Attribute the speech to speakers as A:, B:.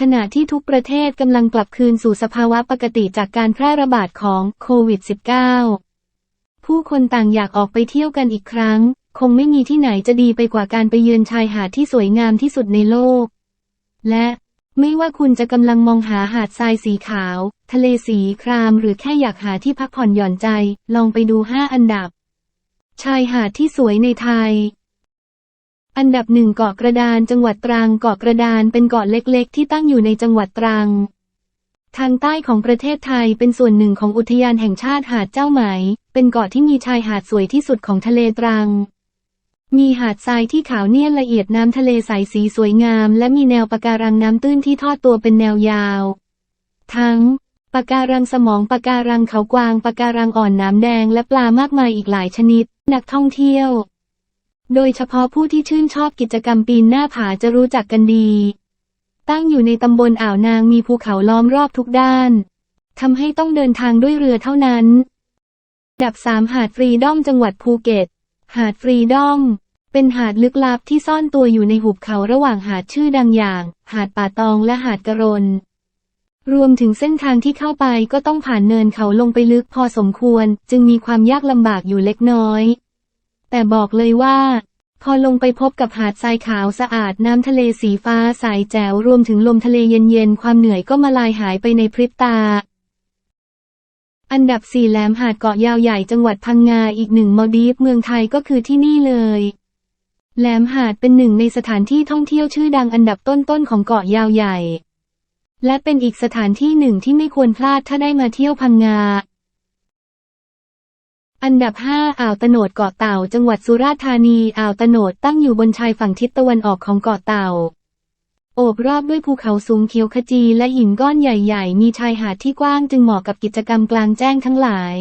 A: ขณะที่ทุกประเทศกำลังกลับคืนสู่สภาวะปกติจากการแพร่ระบาดของโควิด -19 ผู้คนต่างอยากออกไปเที่ยวกันอีกครั้ง คงไม่มีที่ไหนจะดีไปกว่าการไปเยือนชายหาดที่สวยงามที่สุดในโลก และไม่ว่าคุณจะกำลังมองหาหาดทรายสีขาว ทะเลสีครามหรือแค่อยากหาที่พักผ่อนหย่อนใจ ลองไปดู 5 อันดับ ชายหาดที่สวยในไทย อันดับหนึ่งเกาะกระดานจังหวัดตรังเกาะกระดานเป็นเกาะเล็กๆ ที่ตั้งอยู่ในจังหวัดตรัง ทางใต้ของประเทศไทยเป็นส่วนหนึ่งของอุทยานแห่งชาติหาดเจ้าไหม เป็นเกาะที่มีชายหาดสวยที่สุดของทะเลตรัง มีหาดทรายที่ขาวเนียนละเอียดน้ำทะเลใสสีสวยงาม และมีแนวปะการังน้ำตื้นที่ทอดตัวเป็นแนวยาว ทั้งปะการังสมองปะการังเขากวางปะการังอ่อนน้ำแดงและปลามากมายอีกหลายชนิด นักท่องเที่ยว โดยเฉพาะผู้ที่ชื่นชอบกิจกรรมปีนหน้าผาจะรู้จักกันดี ตั้งอยู่ในตำบลอ่าวนางมีภูเขาล้อมรอบทุกด้านทำให้ต้องเดินทางด้วยเรือเท่านั้น ดับสามหาดฟรีดอมจังหวัดภูเก็ต หาดฟรีดอม เป็นหาดลึกลับที่ซ่อนตัวอยู่ในหุบเขาระหว่างหาดชื่อดังอย่าง หาดป่าตองและหาดกระรนรวมถึงเส้นทางที่เข้าไปก็ต้องผ่านเนินเขาลงไปลึกพอสมควร จึงมีความยากลำบากอยู่เล็กน้อย แต่บอกเลยว่า พอลงไปพบกับหาดทรายขาวสะอาดน้ำทะเลสีฟ้าใสแจ๋วรวมถึงลมทะเลเย็นๆ ความเหนื่อยก็มาลายหายไปในพริบตา อันดับสี่แหลมหาดเกาะยาวใหญ่จังหวัดพังงาอีกหนึ่งมาดีฟเมืองไทยก็คือที่นี่เลยแหลมหาดเป็นหนึ่งในสถานที่ท่องเที่ยวชื่อดังอันดับต้นๆของเกาะยาวใหญ่ และเป็นอีกสถานที่หนึ่งที่ไม่ควรพลาดถ้าได้มาเที่ยวพังงา อันดับ 5 อ่าวตโนดเกาะเต่า จังหวัดสุราษฎร์ธานี อ่าวตโนดตั้งอยู่บนชายฝั่งทิศตะวันออกของเกาะเต่า โอบรอบด้วยภูเขาสูงเขียวขจีและหินก้อนใหญ่ ๆ มีชายหาดที่กว้างจึงเหมาะกับกิจกรรมกลางแจ้งทั้งหลาย